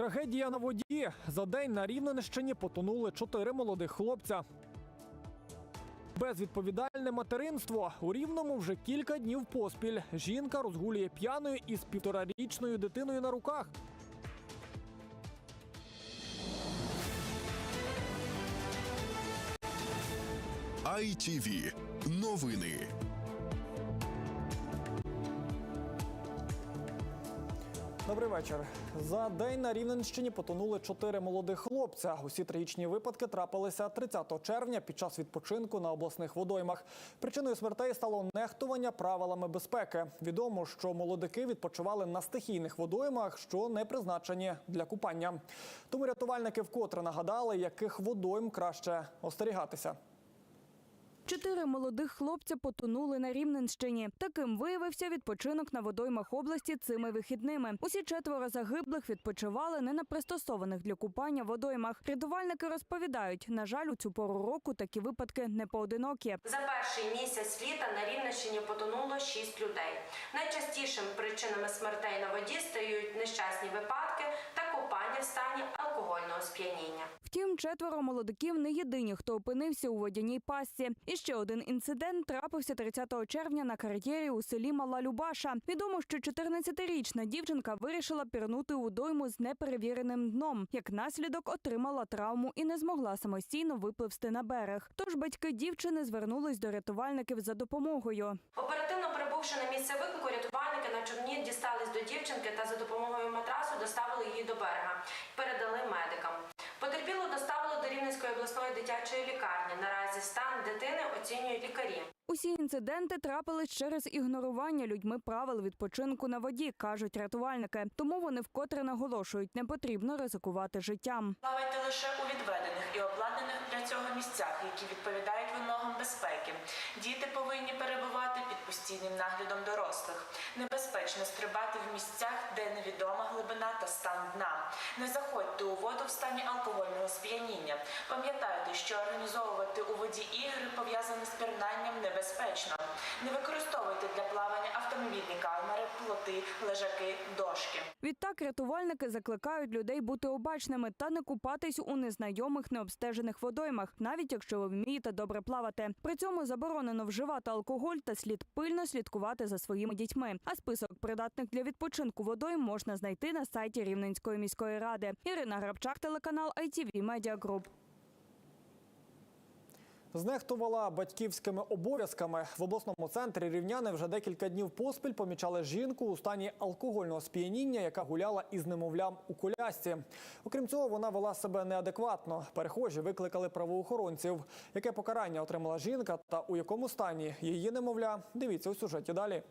Трагедія на воді. За день на Рівненщині потонули чотири молодих хлопця. Безвідповідальне материнство у рівному вже кілька днів поспіль. Жінка розгулює п'яною із півторарічною дитиною на руках. ITV. Новини. Добрий вечір. За день на Рівненщині потонули чотири молодих хлопця. Усі трагічні випадки трапилися 30 червня під час відпочинку на обласних водоймах. Причиною смертей стало нехтування правилами безпеки. Відомо, що молодики відпочивали на стихійних водоймах, що не призначені для купання. Тому рятувальники вкотре нагадали, яких водойм краще остерігатися. Чотири молодих хлопця потонули на Рівненщині. Таким виявився відпочинок на водоймах області цими вихідними. Усі четверо загиблих відпочивали не на пристосованих для купання водоймах. Рятувальники розповідають, на жаль, у цю пору року такі випадки не поодинокі. За перший місяць літа на Рівненщині потонуло 6 людей. Найчастішими причинами смертей на воді стають нещасні випадки купання в стані алкогольного сп'яніння. Втім, четверо молодиків не єдині, хто опинився у водяній пастці. І ще один інцидент трапився 30 червня на кар'єрі у селі Мала Любаша. Відомо, що 14-річна дівчинка вирішила пірнути у дойму з неперевіреним дном. Як наслідок отримала травму і не змогла самостійно випливсти на берег. Тож батьки дівчини звернулись до рятувальників за допомогою. Оперативно прибувши на місце виклику, рятувальники на човні дістались до дівчинки та за допомогою матрасу доставили її до берега передали медикам. Потерпілу доставили до Рівненської обласної дитячої лікарні. Наразі стан дитини оцінюють лікарі. Усі інциденти трапились через ігнорування людьми правил відпочинку на воді, кажуть рятувальники. Тому вони вкотре наголошують, не потрібно ризикувати життям. Плавайте лише у відведених і обладнаних для цього місцях, які відповідають вимогам безпеки. Діти повинні перебувати під постійним наглядом дорослих. Небезпечно стрибати в місцях, де невідома глибина та стан дна. Не заходьте у воду в стані алкогольного сп'яніння. Пам'ятайте, що організовувати у воді ігри пов'язані з пірнанням небезпечно. Не використовуйте для плавання автомобільні камери, плоти, лежаки, дошки. Відтак рятувальники закликають людей бути обачними та не купатись у незнайомих необстежених водоймах, навіть якщо ви вмієте добре плавати. При цьому заборонено вживати алкоголь та слід пильно слідкувати за своїми дітьми. А список придатних для відпочинку водойм можна знайти на сайті Рівненської міської ради. Ірина Грабчак, телеканал ITV Media Group. Знехтувала батьківськими обов'язками в обласному центрі рівняни вже декілька днів поспіль помічали жінку у стані алкогольного сп'яніння, яка гуляла із немовлям у колясці. Окрім цього, вона вела себе неадекватно. Перехожі викликали правоохоронців. Яке покарання отримала жінка та у якому стані її немовля? Дивіться у сюжеті далі.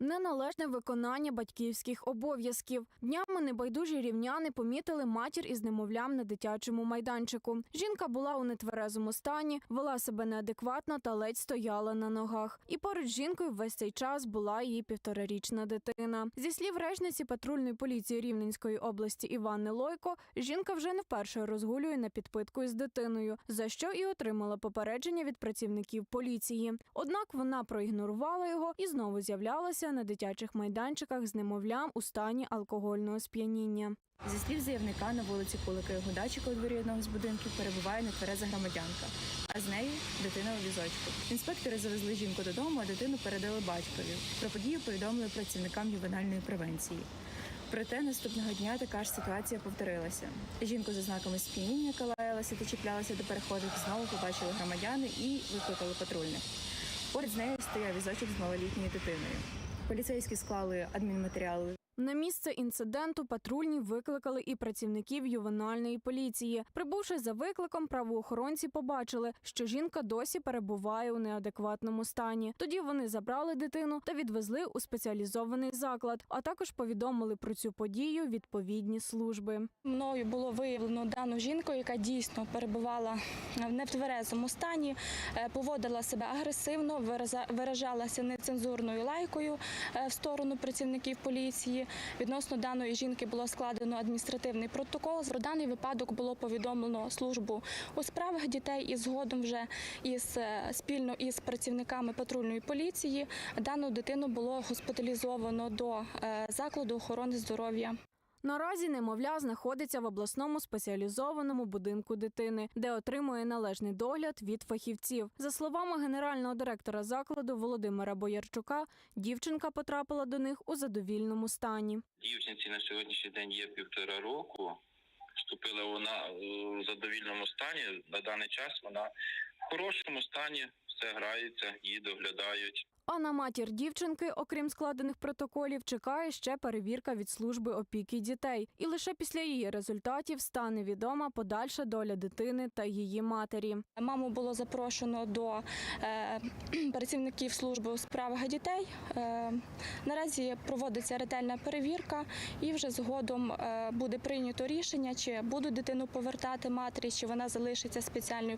Неналежне виконання батьківських обов'язків. Днями небайдужі рівняни помітили матір із немовлям на дитячому майданчику. Жінка була у нетверезому стані, вела себе неадекватно та ледь стояла на ногах. І поруч з жінкою весь цей час була її півторарічна дитина. Зі слів речниці патрульної поліції Рівненської області Іванни Лойко, жінка вже не вперше розгулює на підпитку із дитиною, за що і отримала попередження від працівників поліції. Однак вона проігнорувала його і знову з'являлася на дитячих майданчиках з немовлям у стані алкогольного сп'яніння. Зі слів заявника на вулиці Кулика його дачика у дворі одного з будинків перебуває нетвереза громадянка, а з нею дитина у візочку. Інспектори завезли жінку додому, а дитину передали батькові. Про подію повідомили працівникам ювенальної превенції. Проте наступного дня така ж ситуація повторилася. Жінку за знаками сп'яніння, яка лаялася та чіплялася до переходів, знову побачили громадяни і викликали патрульних. Поряд з нею стояв візочок з малолітньою дитиною. Поліцейські склали адмінматеріали На місце інциденту патрульні викликали і працівників ювенальної поліції. Прибувши за викликом, правоохоронці побачили, що жінка досі перебуває у неадекватному стані. Тоді вони забрали дитину та відвезли у спеціалізований заклад, а також повідомили про цю подію відповідні служби. Мною було виявлено дану жінку, яка дійсно перебувала в нетверезому стані, е, поводила себе агресивно, виражалася нецензурною лайкою е, в сторону працівників поліції. Відносно даної жінки було складено адміністративний протокол. Про даний випадок було повідомлено службу у справах дітей і згодом вже із е, спільно із працівниками патрульної поліції дану дитину було госпіталізовано до е, закладу охорони здоров'я. Наразі немовля знаходиться в обласному спеціалізованому будинку дитини, де отримує належний догляд від фахівців. За словами генерального директора закладу Володимира Боярчука, дівчинка потрапила до них у задовільному стані. Дівчинці на сьогоднішній день є півтора року. Вступила вона у задовільному стані. На даний час вона в хорошому стані, все грається, її доглядають. А на матір дівчинки, окрім складених протоколів, чекає ще перевірка від служби опіки дітей. І лише після її результатів стане відома подальша доля дитини та її матері. Маму було запрошено до е, працівників служби у справах дітей. Е, наразі проводиться ретельна перевірка, і вже згодом е, буде прийнято рішення, чи будуть дитину повертати матері, чи вона залишиться в спеціальній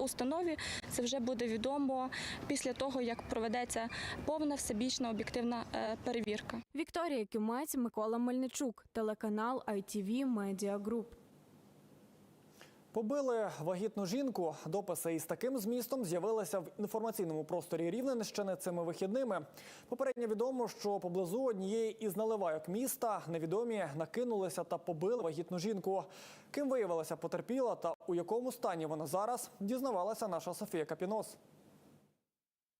установі. Це вже буде відомо після того, як проведеться повна всебічна об'єктивна е, перевірка. Вікторія Кюмець, Микола Мельничук, телеканал ITV Media Group. Побили вагітну жінку. Дописи із таким змістом з'явилися в інформаційному просторі Рівненщини цими вихідними. Попередньо відомо, що поблизу однієї із наливайок міста невідомі накинулися та побили вагітну жінку. Ким виявилася потерпіла та у якому стані вона зараз, дізнавалася наша Софія Капінос.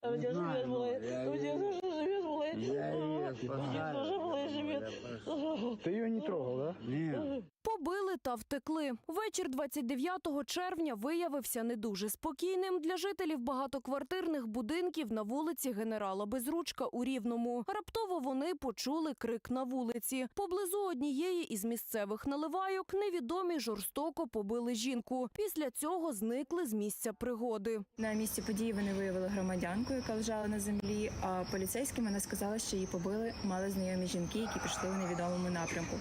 У тебя живет болит. У тебя тоже живет болит. Я ее У тебя тоже болит живет. Ты ее не трогал, да? Нет. Побили та втекли. Вечір 29 червня виявився не дуже спокійним для жителів багатоквартирних будинків на вулиці генерала Безручка у Рівному. Раптово вони почули крик на вулиці. Поблизу однієї із місцевих наливайок невідомі жорстоко побили жінку. Після цього зникли з місця пригоди. На місці події вони виявили громадянку, яка лежала на землі. А поліцейським вона сказала, що її побили мали знайомі жінки, які пішли у невідомому напрямку.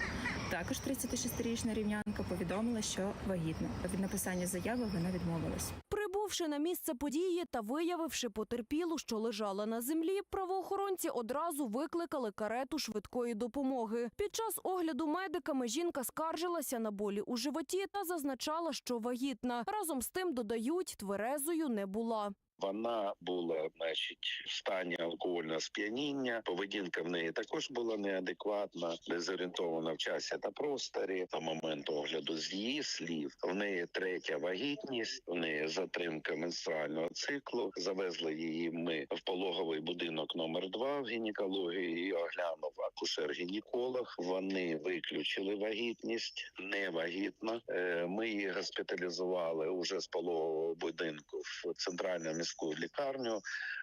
Також 36-річна рівнянка повідомила, що вагітна. Від написання заяви вона відмовилась. Прибувши на місце події та виявивши потерпілу, що лежала на землі, правоохоронці одразу викликали карету швидкої допомоги. Під час огляду медиками жінка скаржилася на болі у животі та зазначала, що вагітна. Разом з тим додають, тверезою не була. Вона була, значить, в стані алкогольного сп'яніння. Поведінка в неї також була неадекватна, дезорієнтована в часі та просторі. На момент огляду з її слів в неї третя вагітність, в неї затримка менструального циклу. Завезли її ми в пологовий будинок номер 2 в гінекології. Її оглянув акушер-гінеколог. Вони виключили вагітність, не вагітна. Е, Ми її госпіталізували уже з пологового будинку в центральну міську лікарню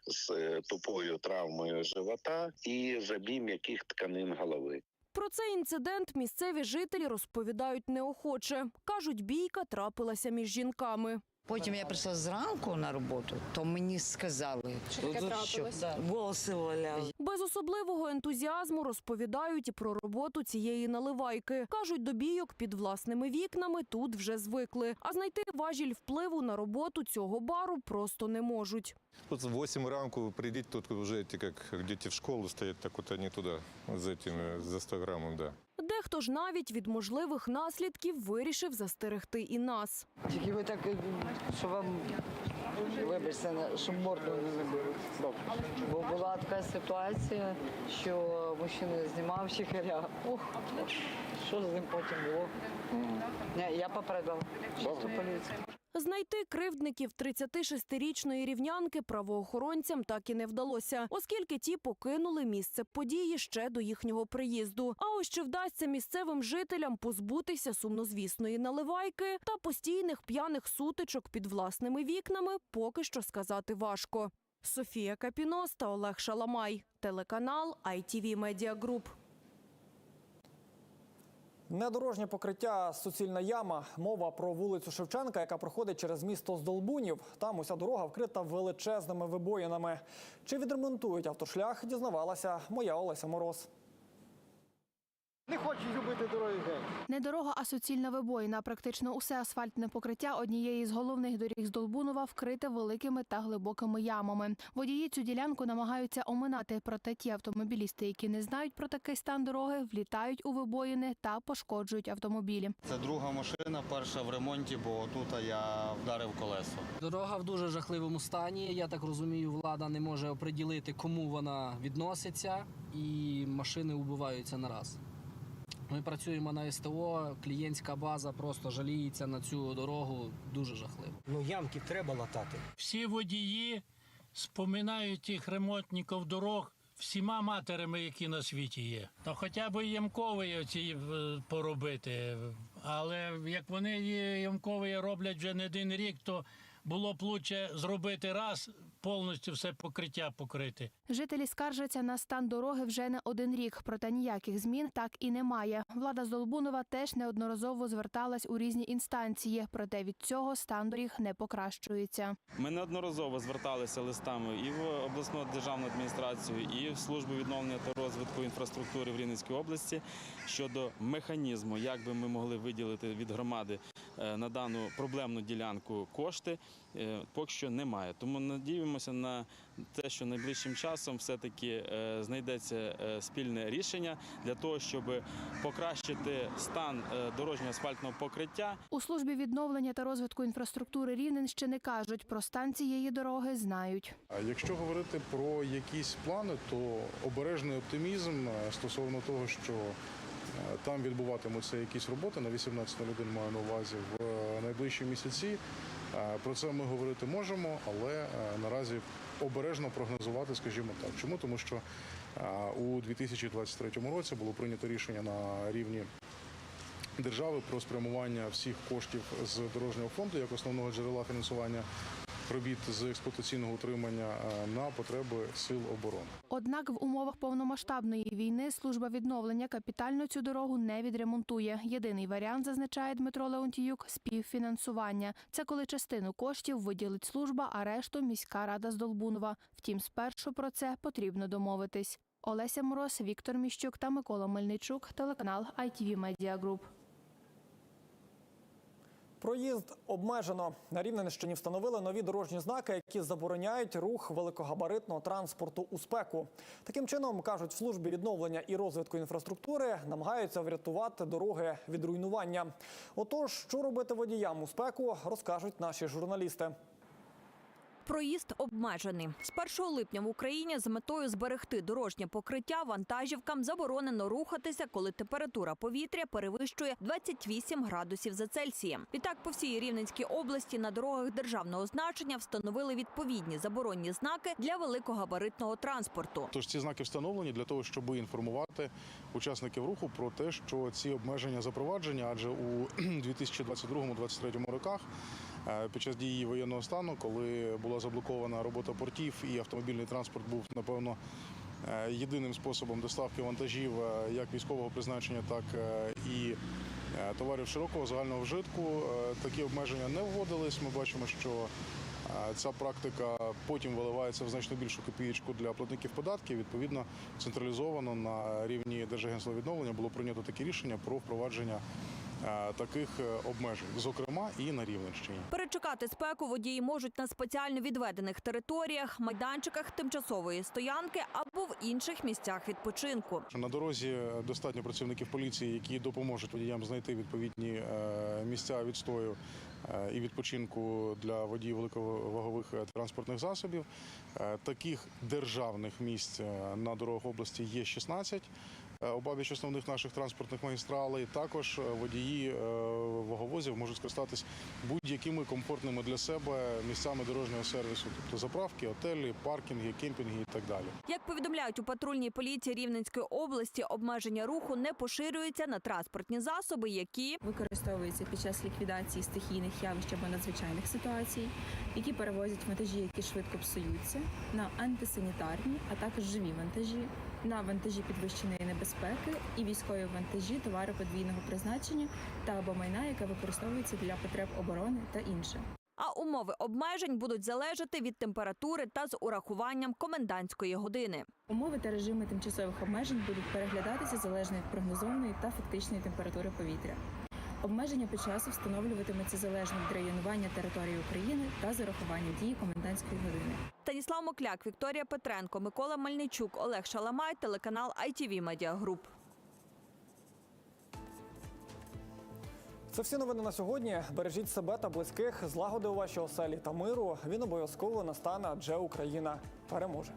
з е, тупою травмою живота і забій м'яких тканин голови. Про цей інцидент місцеві жителі розповідають неохоче. Кажуть, бійка трапилася між жінками. Потім я прийшла зранку на роботу, то мені сказали, що, волоси валяли. Без особливого ентузіазму розповідають і про роботу цієї наливайки. Кажуть, до бійок під власними вікнами тут вже звикли. А знайти важіль впливу на роботу цього бару просто не можуть. Вот в 8 ранку придите, тут уже эти, как дети в школу стоят, так вот они туда, за этими, за 100 граммов, да. Дехто ж навіть від можливих наслідків вирішив застерегти і нас. Тільки ви так, що вам, вибачте, щоб морду не забили. Бо була така ситуація, що мужчина знімав чихаря. Ох, що з ним потім було? Я попередила. Чисто поліцію. Знайти кривдників 36-річної рівнянки правоохоронцям так і не вдалося, оскільки ті покинули місце події ще до їхнього приїзду. А ось чи вдасться місцевим жителям позбутися сумнозвісної наливайки та постійних п'яних сутичок під власними вікнами, поки що сказати важко. Софія Капінос та Олег Шаламай, телеканал ITV Media Group. Недорожнє покриття суцільна яма. Мова про вулицю Шевченка, яка проходить через місто Здолбунів. Там уся дорога вкрита величезними вибоїнами. Чи відремонтують автошлях, дізнавалася моя Олеся Мороз. Не хочу любити дороги геть. Не дорога, а суцільна вибоїна. Практично усе асфальтне покриття однієї з головних доріг з Долбунова вкрите великими та глибокими ямами. Водії цю ділянку намагаються оминати, проте ті автомобілісти, які не знають про такий стан дороги, влітають у вибоїни та пошкоджують автомобілі. Це друга машина, перша в ремонті, бо тут я вдарив колесо. Дорога в дуже жахливому стані. Я так розумію, влада не може оприділити, кому вона відноситься, і машини убиваються на раз. Ми працюємо на СТО, клієнтська база просто жаліється на цю дорогу дуже жахливо. Ну ямки треба латати. Всі водії споминають тих ремонтників дорог всіма матерами, які на світі є. То хоча б ямкові оці е, поробити. Але як вони ямкові роблять вже не один рік, то було б лучше зробити раз повністю все покриття покрити. Жителі скаржаться на стан дороги вже не один рік, проте ніяких змін так і немає. Влада з Долбунова теж неодноразово зверталась у різні інстанції, проте від цього стан доріг не покращується. Ми неодноразово зверталися листами і в обласну державну адміністрацію, і в службу відновлення та розвитку інфраструктури в Рівненській області щодо механізму, як би ми могли виділити від громади е, на дану проблемну ділянку кошти. е, Поки що немає. Тому надіємося на те, що найближчим часом все-таки е, знайдеться е, спільне рішення для того, щоб покращити стан е, дорожнього асфальтного покриття У службі відновлення та розвитку інфраструктури Рівненщини кажуть, про стан цієї дороги знають. А якщо говорити про якісь плани, то обережний оптимізм стосовно того, що там відбуватимуться якісь роботи на 18 людин маю на увазі в е, найближчі місяці. Е, Про це ми говорити можемо, але е, наразі обережно прогнозувати, скажімо так. Чому? Тому що е, у 2023 році було прийнято рішення на рівні держави про спрямування всіх коштів з дорожнього фонду як основного джерела фінансування робіт з експлуатаційного утримання е, на потреби сил оборони. Однак в умовах повномасштабної війни служба відновлення капітально цю дорогу не відремонтує. Єдиний варіант, зазначає Дмитро Леонтіюк, співфінансування. Це коли частину коштів виділить служба, а решту міська рада з Долбунова. Втім, спершу про це потрібно домовитись. Олеся Мороз, Віктор Міщук та Микола Мельничук, телеканал ITV Media Group. Проїзд обмежено. На Рівненщині встановили нові дорожні знаки, які забороняють рух великогабаритного транспорту у спеку. Таким чином, кажуть, в службі відновлення і розвитку інфраструктури намагаються врятувати дороги від руйнування. Отож, що робити водіям у спеку, розкажуть наші журналісти. Проїзд обмежений. З 1 липня в Україні з метою зберегти дорожнє покриття вантажівкам заборонено рухатися, коли температура повітря перевищує 28 градусів за Цельсієм. Відтак по всій Рівненській області на дорогах державного значення встановили відповідні заборонні знаки для великогабаритного транспорту. Тож ці знаки встановлені для того, щоб інформувати учасників руху про те, що ці обмеження запроваджені, адже у 2022-2023 роках під час дії воєнного стану, коли була заблокована робота портів і автомобільний транспорт був напевно. е, Єдиним способом доставки вантажів е, як військового призначення, так е, і е, товарів широкого загального вжитку. Е, Такі обмеження не вводились. Ми бачимо, що е, ця практика потім виливається в значно більшу копієчку для платників податків. Відповідно, централізовано на рівні Держагентства відновлення було прийнято таке рішення про впровадження е, таких е, обмежень, зокрема і на Рівненщині. Перечекати спеку водії можуть на спеціально відведених територіях, майданчиках тимчасової стоянки або в інших місцях відпочинку. На дорозі достатньо працівників поліції, які допоможуть водіям знайти відповідні е, місця відстою е, і відпочинку для водіїв великовагових е, транспортних засобів. Е, Таких державних місць е, на дорогах області є 16 е, обабіч основних наших транспортних магістралей. Також е, водії е, ваговозів можуть скористатись будь-якими комфортними для себе місцями дорожнього сервісу, тобто заправки, отелі, паркінги, кемпінги і так далі. Як повідомляють у патрульній поліції Рівненської області, обмеження руху не поширюються на транспортні засоби, які використовуються під час ліквідації стихійних явищ або надзвичайних ситуацій, які перевозять вантажі, які швидко псуються, на антисанітарні, а також живі вантажі, на вантажі підвищеної небезпеки і військові вантажі товари подвійного призначення та або майна, яке використовується для потреб оборони та інше. а умови обмежень будуть залежати від температури та з урахуванням комендантської години. Умови та режими тимчасових обмежень будуть переглядатися залежно від прогнозованої та фактичної температури повітря. Обмеження по часу встановлюватиметься залежно від районування території України та з урахуванням дії комендантської години. Станіслав Мокляк, Вікторія Петренко, Микола Мельничук, Олег Шаламай, телеканал ITV Media Group. Це всі новини на сьогодні. Бережіть себе та близьких, злагоди у вашій оселі та миру. Він обов'язково настане, адже Україна переможе.